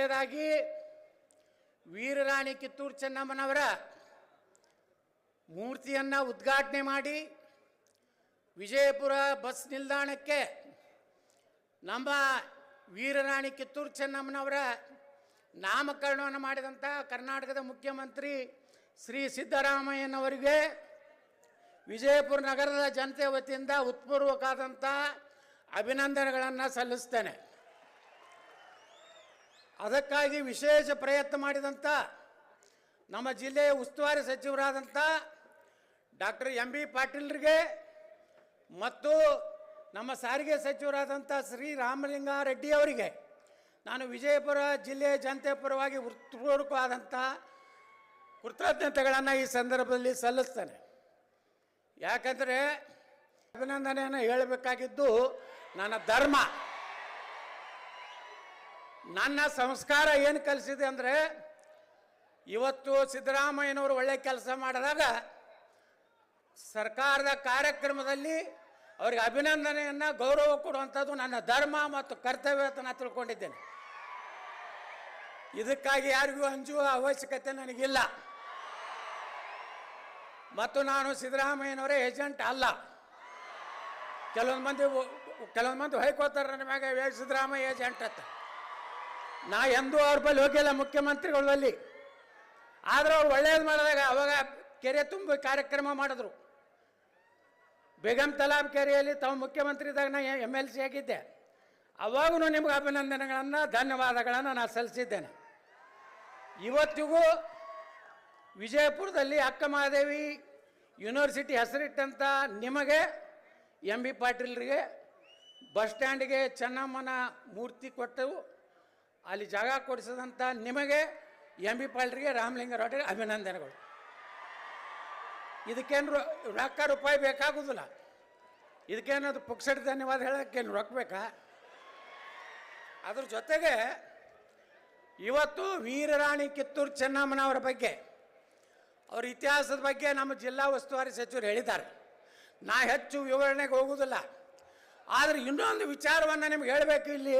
ಮೊದಲನೇದಾಗಿ ವೀರರಾಣಿ ಕಿತ್ತೂರು ಚೆನ್ನಮ್ಮನವರ ಮೂರ್ತಿಯನ್ನು ಉದ್ಘಾಟನೆ ಮಾಡಿ ವಿಜಯಪುರ ಬಸ್ ನಿಲ್ದಾಣಕ್ಕೆ ನಮ್ಮ ವೀರರಾಣಿ ಕಿತ್ತೂರು ಚೆನ್ನಮ್ಮನವರ ನಾಮಕರಣವನ್ನು ಮಾಡಿದಂಥ ಕರ್ನಾಟಕದ ಮುಖ್ಯಮಂತ್ರಿ ಶ್ರೀ ಸಿದ್ದರಾಮಯ್ಯನವರಿಗೆ ವಿಜಯಪುರ ನಗರದ ಜನತೆ ವತಿಯಿಂದ ಉತ್ಪೂರ್ವಕವಾದಂಥ ಅಭಿನಂದನೆಗಳನ್ನು ಸಲ್ಲಿಸ್ತೇನೆ. ಅದಕ್ಕಾಗಿ ವಿಶೇಷ ಪ್ರಯತ್ನ ಮಾಡಿದಂಥ ನಮ್ಮ ಜಿಲ್ಲೆಯ ಉಸ್ತುವಾರಿ ಸಚಿವರಾದಂಥ ಡಾಕ್ಟರ್ ಎಂ ಬಿ ಪಾಟೀಲ್ರಿಗೆ ಮತ್ತು ನಮ್ಮ ಸಾರಿಗೆ ಸಚಿವರಾದಂಥ ಶ್ರೀ ರಾಮಲಿಂಗಾರೆಡ್ಡಿ ಅವರಿಗೆ ನಾನು ವಿಜಯಪುರ ಜಿಲ್ಲೆಯ ಜನತೆ ಪರವಾಗಿ ಹೃತ್ಪೂರ್ವಕವಾದಂಥ ಕೃತಜ್ಞತೆಗಳನ್ನು ಈ ಸಂದರ್ಭದಲ್ಲಿ ಸಲ್ಲಿಸ್ತೇನೆ. ಯಾಕಂದರೆ ಅಭಿನಂದನೆಯನ್ನು ಹೇಳಬೇಕಾಗಿದ್ದು ನನ್ನ ಧರ್ಮ. ನನ್ನ ಸಂಸ್ಕಾರ ಏನು ಕಲಿಸಿದೆ ಅಂದರೆ, ಇವತ್ತು ಸಿದ್ದರಾಮಯ್ಯನವರು ಒಳ್ಳೆ ಕೆಲಸ ಮಾಡಿದಾಗ ಸರ್ಕಾರದ ಕಾರ್ಯಕ್ರಮದಲ್ಲಿ ಅವ್ರಿಗೆ ಅಭಿನಂದನೆಯನ್ನು ಗೌರವ ಕೊಡುವಂಥದ್ದು ನನ್ನ ಧರ್ಮ ಮತ್ತು ಕರ್ತವ್ಯ ಅಂತ ನಾನು ತಿಳ್ಕೊಂಡಿದ್ದೇನೆ. ಇದಕ್ಕಾಗಿ ಯಾರಿಗೂ ಅಂಜುವ ಅವಶ್ಯಕತೆ ನನಗಿಲ್ಲ. ಮತ್ತು ನಾನು ಸಿದ್ದರಾಮಯ್ಯನವರೇ ಏಜೆಂಟ್ ಅಲ್ಲ. ಕೆಲವೊಂದು ಮಂದಿ ಕೆಲವೊಂದು ಮಂದಿ ಹೊಯ್ಕೋತಾರೆ ನನ್ನ ಮ್ಯಾಗ ಸಿದ್ದರಾಮಯ್ಯ, ಏಜೆಂಟ್ ಅಂತ. ನಾ ಎಂದೂ ಅವ್ರ ಬಳಿ ಹೋಗಿಲ್ಲ ಮುಖ್ಯಮಂತ್ರಿಗಳ ಬಳಿ ಆದ್ರೆ ಅವ್ರು ಒಳ್ಳೇದು ಮಾಡಿದಾಗ ಅವಾಗ ಕೆರೆ ತುಂಬ ಕಾರ್ಯಕ್ರಮ ಮಾಡಿದ್ರು. ಬೇಗಂ ತಲಾಬ್ ಕೆರೆಯಲ್ಲಿ ತಾವು ಮುಖ್ಯಮಂತ್ರಿ ಇದ್ದಾಗ ನಾ ಎಂ ಎಲ್ ಸಿ ಆಗಿದ್ದೆ. ಅವಾಗೂ ನಿಮ್ಗೆ ಅಭಿನಂದನೆಗಳನ್ನು, ಧನ್ಯವಾದಗಳನ್ನು ನಾನು ಸಲ್ಲಿಸಿದ್ದೇನೆ. ಇವತ್ತಿಗೂ ವಿಜಯಪುರದಲ್ಲಿ ಅಕ್ಕ ಮಹಾದೇವಿ ಯೂನಿವರ್ಸಿಟಿ ಹೆಸರಿಟ್ಟಂಥ ನಿಮಗೆ ಎಂ ಬಿ ಪಾಟೀಲ್ರಿಗೆ ಬಸ್ ಸ್ಟ್ಯಾಂಡಿಗೆ ಚೆನ್ನಮ್ಮನ ಮೂರ್ತಿ ಕೊಟ್ಟು ಅಲ್ಲಿ ಜಾಗ ಕೊಡಿಸಿದಂಥ ನಿಮಗೆ ಎಂ ಬಿ ಪಾಲ್ರಿಗೆ ರಾಮಲಿಂಗರವರಿಗೆ ಅಭಿನಂದನೆಗಳು. ಇದಕ್ಕೇನು ರೊಕ್ಕ ರೂಪಾಯಿ ಬೇಕಾಗುದಿಲ್ಲ. ಇದಕ್ಕೇನದು ಪುಕ್ಸಟ್ ಧನ್ಯವಾದ ಹೇಳೋಕ್ಕೇನು ರೊಕ್ಕ ಬೇಕಾ? ಅದ್ರ ಜೊತೆಗೆ ಇವತ್ತು ವೀರರಾಣಿ ಕಿತ್ತೂರು ಚೆನ್ನಮ್ಮನವರ ಬಗ್ಗೆ, ಅವ್ರ ಇತಿಹಾಸದ ಬಗ್ಗೆ ನಮ್ಮ ಜಿಲ್ಲಾ ಉಸ್ತುವಾರಿ ಸಚಿವರು ಹೇಳಿದ್ದಾರೆ. ನಾ ಹೆಚ್ಚು ವಿವರಣೆಗೆ ಹೋಗುವುದಿಲ್ಲ ಆದರೆ ಇನ್ನೊಂದು ವಿಚಾರವನ್ನು ನಿಮ್ಗೆ ಹೇಳಬೇಕು ಇಲ್ಲಿ.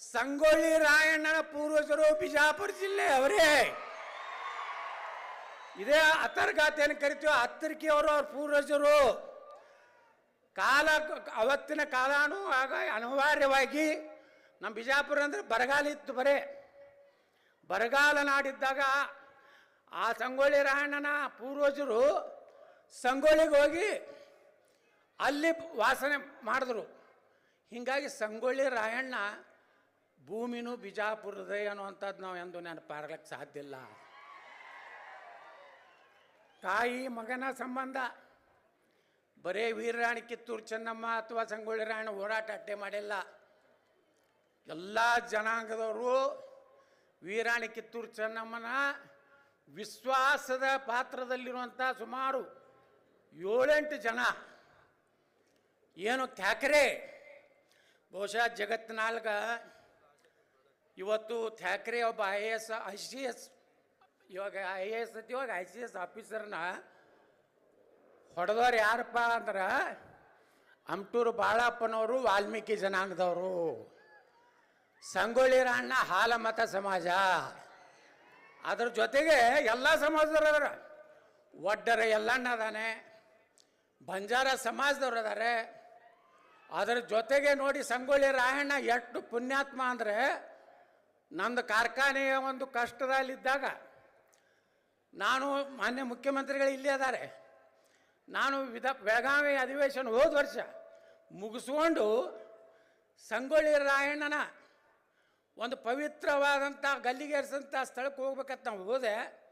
ಸಂಗೊಳ್ಳಿ ರಾಯಣ್ಣನ ಪೂರ್ವಜರು ಬಿಜಾಪುರ ಜಿಲ್ಲೆ ಅವರೇ. ಇದೇ ಅತರ್ಗಾತ ಏನು ಕರಿತೀವೋ ಅತ್ತರಿಕೆಯವರು ಅವ್ರ ಪೂರ್ವಜರು. ಕಾಲ ಅವತ್ತಿನ ಕಾಲಾನು ಆಗ ಅನಿವಾರ್ಯವಾಗಿ ನಮ್ಮ ಬಿಜಾಪುರ ಅಂದರೆ ಬರಗಾಲ ಇತ್ತು ಬರೇ. ಬರಗಾಲ ನಾಡಿದ್ದಾಗ ಆ ಸಂಗೊಳ್ಳಿ ರಾಯಣ್ಣನ ಪೂರ್ವಜರು ಸಂಗೊಳ್ಳಿಗೆ ಹೋಗಿ ಅಲ್ಲಿ ವಾಸನೆ ಮಾಡಿದ್ರು. ಹೀಗಾಗಿ ಸಂಗೊಳ್ಳಿ ರಾಯಣ್ಣ ಭೂಮಿನೂ ಬಿಜಾಪುರದೇ ಅನ್ನುವಂಥದ್ದು ನಾವು ಎಂದು ನೆನಪಾರ್ಲಿಕ್ಕೆ ಸಾಧ್ಯ ಇಲ್ಲ. ತಾಯಿ, ಮಗನ ಸಂಬಂಧ. ಬರೇ ವೀರರಾಣಿ ಕಿತ್ತೂರು ಚೆನ್ನಮ್ಮ ಅಥವಾ ಸಂಗೊಳ್ಳಿ ರಾಯಣ್ಣ ಹೋರಾಟ ಅಟ್ಟೆ ಮಾಡಿಲ್ಲ. ಎಲ್ಲ ಜನಾಂಗದವರು ವೀರಾಣಿ ಕಿತ್ತೂರು ಚೆನ್ನಮ್ಮನ ವಿಶ್ವಾಸದ ಪಾತ್ರದಲ್ಲಿರುವಂಥ ಸುಮಾರು ಏಳೆಂಟು ಜನ. ಏನು ಕ್ಯಾಕರೆ ಬಹುಶಃ ಜಗತ್ತಿನಾಲ್ಗ ಇವತ್ತು ಥ್ಯಾಕ್ರೆ ಒಬ್ಬ I A S I C S, ಇವಾಗ ಐ ಎ ಎಸ್ ಇವಾಗ ಐ ಸಿ ಎಸ್ ಆಫೀಸರ್ನ ಹೊಡೆದವ್ರು ಯಾರಪ್ಪ ಅಂದ್ರೆ ಅಮ್ಟೂರು ಬಾಳಪ್ಪನವರು ವಾಲ್ಮೀಕಿ ಜನಾಂಗದವರು. ಸಂಗೊಳ್ಳಿ ರಾಯಣ್ಣ ಹಾಲಮತ ಸಮಾಜ. ಅದ್ರ ಜೊತೆಗೆ ಎಲ್ಲ ಸಮಾಜದವ್ರು ಅದಾರ ಒಡ್ಡರ ಎಲ್ಲಣ್ಣ ಅದಾನೆ ಬಂಜಾರ ಸಮಾಜದವ್ರು ಅದಾರೆ ಅದರ ಜೊತೆಗೆ ನೋಡಿ ಸಂಗೊಳ್ಳಿ ರಾಯಣ್ಣ ಎಷ್ಟು ಪುಣ್ಯಾತ್ಮ ಅಂದರೆ ನಂದು ಕಾರ್ಖಾನೆಯ ಒಂದು ಕಷ್ಟದಲ್ಲಿದ್ದಾಗ ನಾನು ಮಾನ್ಯ ಮುಖ್ಯಮಂತ್ರಿಗಳು ಇಲ್ಲೇ ಅದಾರೆ. ನಾನು ವಿಧ ಬೆಳಗಾವಿ ಅಧಿವೇಶನ ಹೋದ ವರ್ಷ ಮುಗಿಸ್ಕೊಂಡು ಸಂಗೊಳ್ಳಿ ರಾಯಣ್ಣನ ಒಂದು ಪವಿತ್ರವಾದಂಥ ಗಲ್ಲಿಗೇರಿಸಂಥ ಸ್ಥಳಕ್ಕೆ ಹೋಗ್ಬೇಕಂತ ನಾವು ಹೋದೆ.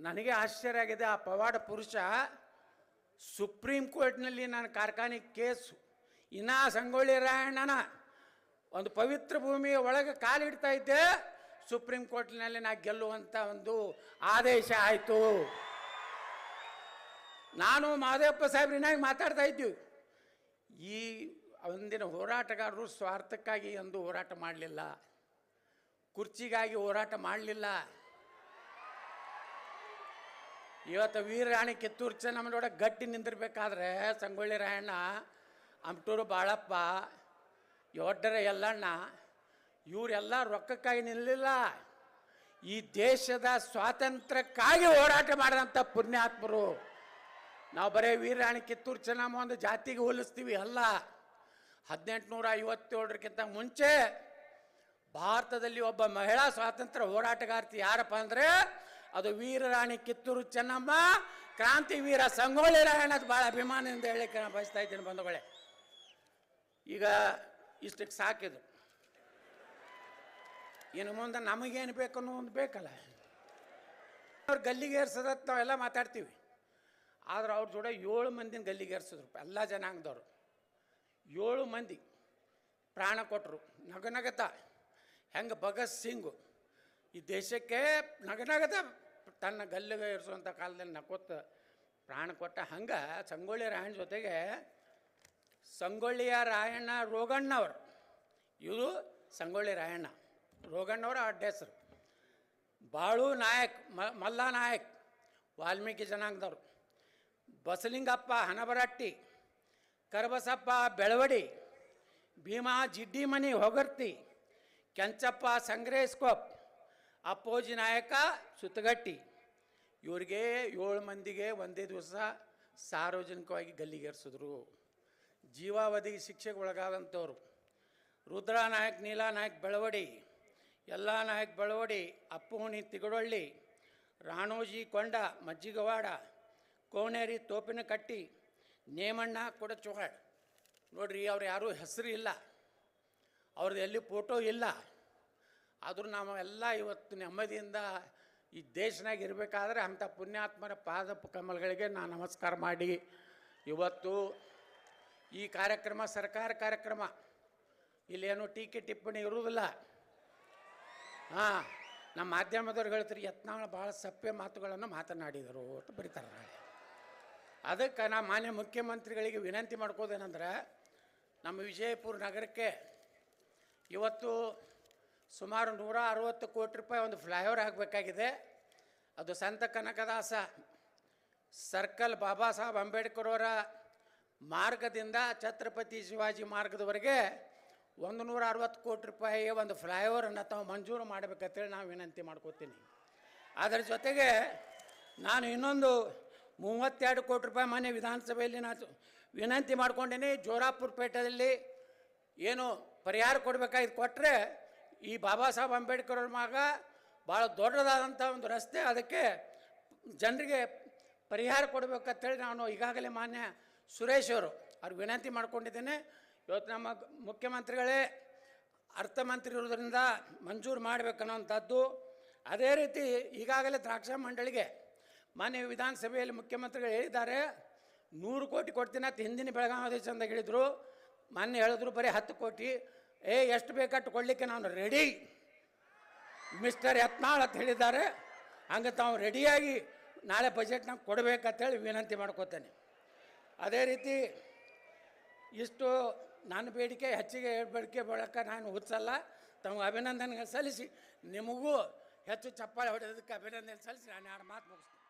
ನನಗೆ ಆಶ್ಚರ್ಯ ಆಗಿದೆ. ಆ ಪವಾಡ ಪುರುಷ ಸುಪ್ರೀಂ ಕೋರ್ಟ್ನಲ್ಲಿ ನಾನು ಕಾರ್ಖಾನೆ ಕೇಸು. ಇನ್ನ ಸಂಗೊಳ್ಳಿ ರಾಯಣ್ಣನ ಒಂದು ಪವಿತ್ರ ಭೂಮಿಯ ಒಳಗೆ ಕಾಲಿಡ್ತಾ ಇದ್ದೆ, ಸುಪ್ರೀಂ ಕೋರ್ಟ್ನಲ್ಲಿ ನಾ ಗೆಲ್ಲುವಂಥ ಒಂದು ಆದೇಶ ಆಯಿತು. ನಾನು ಮಹದೇವಪ್ಪ ಸಾಹೇಬ್ರಿನಾಗಿ ಮಾತಾಡ್ತಾ ಇದ್ದೀವಿ ಈ ಒಂದಿನ ಹೋರಾಟಗಾರರು ಸ್ವಾರ್ಥಕ್ಕಾಗಿ ಎಂದು ಹೋರಾಟ ಮಾಡಲಿಲ್ಲ. ಕುರ್ಚಿಗಾಗಿ ಹೋರಾಟ ಮಾಡಲಿಲ್ಲ. ಇವತ್ತು ವೀರರಾಣಿ ನಮ್ಮ ಚೆನ್ನಮ್ಮನೋಡ ಗಟ್ಟಿ ನಿಂದಿರ್ಬೇಕಾದ್ರೆ ಸಂಗೊಳ್ಳಿ ರಾಯಣ್ಣ, ಅಮಟೂರು ಬಾಳಪ್ಪ ಯೊಡ್ಡರ ಎಲ್ಲಣ್ಣ ಇವರೆಲ್ಲ ರೊಕ್ಕಕ್ಕಾಗಿ ನಿಲ್ಲಲಿಲ್ಲ ಈ ದೇಶದ ಸ್ವಾತಂತ್ರ್ಯಕ್ಕಾಗಿ ಹೋರಾಟ ಮಾಡಿದಂಥ ಪುಣ್ಯಾತ್ಮರು. ನಾವು ಬರೀ ವೀರಾಣಿ ಕಿತ್ತೂರು ಚೆನ್ನಮ್ಮ ಒಂದು ಜಾತಿಗೆ ಹೋಲಿಸ್ತೀವಿ ಅಲ್ಲ. ಹದಿನೆಂಟುನೂರ ಐವತ್ತೇಳರಕ್ಕಿಂತ ಮುಂಚೆ ಭಾರತದಲ್ಲಿ ಒಬ್ಬ ಮಹಿಳಾ ಸ್ವಾತಂತ್ರ್ಯ ಹೋರಾಟಗಾರ್ತಿ ಯಾರಪ್ಪ ಅಂದರೆ, ಅದು ವೀರರಾಣಿ ಕಿತ್ತೂರು ಚೆನ್ನಮ್ಮ, ಕ್ರಾಂತಿ ವೀರ ಸಂಗೊಳ್ಳಿ ಅದು ಭಾಳ ಅಭಿಮಾನದಿಂದ ಹೇಳಲಿಕ್ಕೆ ನಾನು ಬಯಸ್ತಾ ಇದ್ದೀನಿ ಬಂಧುಗಳೇ. ಈಗ ಇಷ್ಟಕ್ಕೆ ಸಾಕಿದು ಇನ್ನು ಮುಂದೆ ನಮಗೇನು ಬೇಕು ಅನ್ನೋ ಒಂದು ಬೇಕಲ್ಲ. ಅವ್ರು ಗಲ್ಲಿಗೆ ಏರ್ಸೋದತ್ ನಾವೆಲ್ಲ ಮಾತಾಡ್ತೀವಿ. ಆದ್ರೆ ಅವ್ರ ಜೋಡ ಏಳು ಮಂದಿನ ಗಲ್ಲಿಗೆ ಏರ್ಸಿದ್ರು. ಎಲ್ಲ ಜನಾಂಗದವರು. ಏಳು ಮಂದಿ ಪ್ರಾಣ ಕೊಟ್ಟರು ನಗನಗತ ಹೆಂಗೆ ಭಗತ್ ಸಿಂಗು ಈ ದೇಶಕ್ಕೆ ನಗನಗತ ತನ್ನ ಗಲ್ಲಿಗೆ ಏರಿಸುವಂಥ ಕಾಲದಲ್ಲಿ ನಕೋತ ಪ್ರಾಣ ಕೊಟ್ಟ ಹಂಗೆ ಸಂಗೊಳ್ಳಿ ರಾಯಣ್ಣ ಜೊತೆಗೆ ಸಂಗೊಳ್ಳಿಯ ರಾಯಣ್ಣ ರೋಗಣ್ಣವ್ರು. ಇವರು ಸಂಗೊಳ್ಳಿ ರಾಯಣ್ಣ. ರೋಗಣ್ಣವರ ಅಡ್ಡ ಹೆಸರು ಬಾಳು ನಾಯಕ್ ಮಲ್ಲ ನಾಯಕ್, ವಾಲ್ಮೀಕಿ ಜನಾಂಗದವರು. ಬಸಲಿಂಗಪ್ಪ ಹನಬರಟ್ಟಿ, ಕರಬಸಪ್ಪ ಬೆಳವಡಿ, ಭೀಮಾ ಜಿಡ್ಡಿಮನಿ ಹೊಗರ್ತಿ, ಕೆಂಚಪ್ಪ ಸಂಗ್ರೇಸ್ಕೋಪ್ ಅಪ್ಪೋಜಿ ನಾಯಕ ಸುತ್ತಗಟ್ಟಿ. ಇವ್ರಿಗೆ ಏಳು ಮಂದಿಗೆ ಒಂದೇ ದಿವಸ ಸಾರ್ವಜನಿಕವಾಗಿ ಗಲ್ಲಿಗೇರಿಸಿದ್ರು. ಜೀವಾವಧಿ ಶಿಕ್ಷೆಗೆ ಒಳಗಾದಂಥವ್ರು. ರುದ್ರಾ ನಾಯಕ್, ನೀಲಾ ನಾಯಕ್ ಬೆಳವಡಿ ಎಲ್ಲ ನಾಯಕ್ ಬೆಳವಡಿ, ಅಪ್ಪುಹುಣಿ ತಿಗಡೊಳ್ಳಿ, ರಾಣೋಜಿ ಕೊಂಡ, ಮಜ್ಜಿಗವಾಡ, ಕೋಣೇರಿ ತೋಪಿನ ಕಟ್ಟಿ ನೇಮಣ್ಣ ಕೊಡಚೋಗಾಡ್ ನೋಡ್ರಿ, ಅವ್ರು ಯಾರೂ ಹೆಸರು ಇಲ್ಲ. ಅವ್ರದ್ದು ಎಲ್ಲಿ ಫೋಟೋ ಇಲ್ಲ. ಆದರೂ ನಾವೆಲ್ಲ ಇವತ್ತು ನೆಮ್ಮದಿಯಿಂದ ಈ ದೇಶನಾಗ ಇರಬೇಕಾದ್ರೆ ಅಂಥ ಪುಣ್ಯಾತ್ಮರ ಪಾದ ಕಮಲಗಳಿಗೆ ನಾನು ನಮಸ್ಕಾರ ಮಾಡಿ. ಇವತ್ತು ಈ ಕಾರ್ಯಕ್ರಮ ಸರ್ಕಾರ ಕಾರ್ಯಕ್ರಮ. ಇಲ್ಲೇನು ಟೀಕೆ ಟಿಪ್ಪಣಿ ಇರುವುದಿಲ್ಲ. ಹಾಂ, ನಮ್ಮ ಮಾಧ್ಯಮದವ್ರು ಹೇಳ್ತಾರೆ, ಯತ್ನಾಳ್ ಭಾಳ ಸಪ್ಪೆ ಮಾತುಗಳನ್ನು ಮಾತನಾಡಿದರು ಅಂತ ಬರೀತಾರೆ ನಾಳೆ. ಅದಕ್ಕೆ ನಾ ಮಾನ್ಯ ಮುಖ್ಯಮಂತ್ರಿಗಳಿಗೆ ವಿನಂತಿ ಮಾಡ್ಕೋದೇನೆಂದ್ರೆ, ನಮ್ಮ ವಿಜಯಪುರ ನಗರಕ್ಕೆ ಇವತ್ತು ಸುಮಾರು ನೂರ ಅರವತ್ತು ಕೋಟಿ ರೂಪಾಯಿ ಒಂದು ಫ್ಲೈಓವರ್ ಆಗಬೇಕಾಗಿದೆ ಅದು ಸಂತ ಕನಕದಾಸ, ಸರ್ಕಲ್ ಬಾಬಾ ಸಾಹೇಬ್ ಅಂಬೇಡ್ಕರ್ ಅವರ ಮಾರ್ಗದಿಂದ ಛತ್ರಪತಿ ಶಿವಾಜಿ ಮಾರ್ಗದವರೆಗೆ ಒಂದು ನೂರ ಅರವತ್ತು ಕೋಟಿ ರೂಪಾಯಿ ಒಂದು ಫ್ಲೈಓವರನ್ನು ತಾವು ಮಂಜೂರು ಮಾಡಬೇಕಂತೇಳಿ ನಾವು ವಿನಂತಿ ಮಾಡ್ಕೋತೀನಿ. ಅದರ ಜೊತೆಗೆ ನಾನು ಇನ್ನೊಂದು ಮೂವತ್ತೆರಡು ಕೋಟಿ ರೂಪಾಯಿ ಮಾನ್ಯ ವಿಧಾನಸಭೆಯಲ್ಲಿ ನಾನು ವಿನಂತಿ ಮಾಡ್ಕೊಂಡೇನೆ. ಜೋರಾಪುರ ಪೇಟೆಯಲ್ಲಿ ಏನು ಪರಿಹಾರ ಕೊಡಬೇಕಾಗಿದ್ದು ಕೊಟ್ಟರೆ ಈ ಬಾಬಾ ಸಾಹೇಬ್ ಅಂಬೇಡ್ಕರ್ ಅವ್ರ ಮಗ ಭಾಳ ದೊಡ್ಡದಾದಂಥ ಒಂದು ರಸ್ತೆ ಅದಕ್ಕೆ ಜನರಿಗೆ ಪರಿಹಾರ ಕೊಡಬೇಕಂತೇಳಿ ನಾನು ಈಗಾಗಲೇ ಮಾನ್ಯ ಸುರೇಶ್ ಅವರು, ಅವ್ರಿಗೆ ವಿನಂತಿ ಮಾಡ್ಕೊಂಡಿದ್ದೇನೆ. ಇವತ್ತು ನಮ್ಮ ಮುಖ್ಯಮಂತ್ರಿಗಳೇ ಅರ್ಥಮಂತ್ರಿ ಇರೋದ್ರಿಂದ ಮಂಜೂರು ಮಾಡಬೇಕನ್ನೋಂಥದ್ದು ಅದೇ ರೀತಿ ಈಗಾಗಲೇ ದ್ರಾಕ್ಷಾ ಮಂಡಳಿಗೆ ಮಾನ್ಯ ವಿಧಾನಸಭೆಯಲ್ಲಿ ಮುಖ್ಯಮಂತ್ರಿಗಳು ಹೇಳಿದ್ದಾರೆ. ನೂರು ಕೋಟಿ ಕೊಡ್ತೀನಿ ಅಂತ ಹಿಂದಿನ ಬೆಳಗಾವಿ ಚಂದಾಗ ಹೇಳಿದರು. ಮೊನ್ನೆ ಹೇಳಿದ್ರು ಬರೀ ಹತ್ತು ಕೋಟಿ. ಏ, ಎಷ್ಟು ಬೇಕಟ್ಟು ಕೊಡಲಿಕ್ಕೆ ನಾನು ರೆಡಿ. ಮಿಸ್ಟರ್ ಯತ್ನಾಳ್ ಅಂತ ಹೇಳಿದ್ದಾರೆ. ಹಂಗೆ ತಾವು ರೆಡಿಯಾಗಿ ನಾಳೆ ಬಜೆಟ್ನಾಗ ಕೊಡಬೇಕಂತೇಳಿ ವಿನಂತಿ ಮಾಡ್ಕೋತೇನೆ. ಅದೇ ರೀತಿ ಇಷ್ಟು ನನ್ನ ಬೇಡಿಕೆ, ಹೆಚ್ಚಿಗೆ ಬೇಡಿಕೆ ಬಳಕ ನಾನು ಹುಚ್ಚಲ್ಲ. ತಮಗೆ ಅಭಿನಂದನೆ ಸಲ್ಲಿಸಿ. ನಿಮಗೂ ಹೆಚ್ಚು ಚಪ್ಪಾಳೆ ಹೊಡೆಯೋದಕ್ಕೆ ಅಭಿನಂದನೆ ಸಲ್ಲಿಸಿ. ನಾನು ಎರಡು ಮಾತು ಮುಗಿಸ್ತೀನಿ.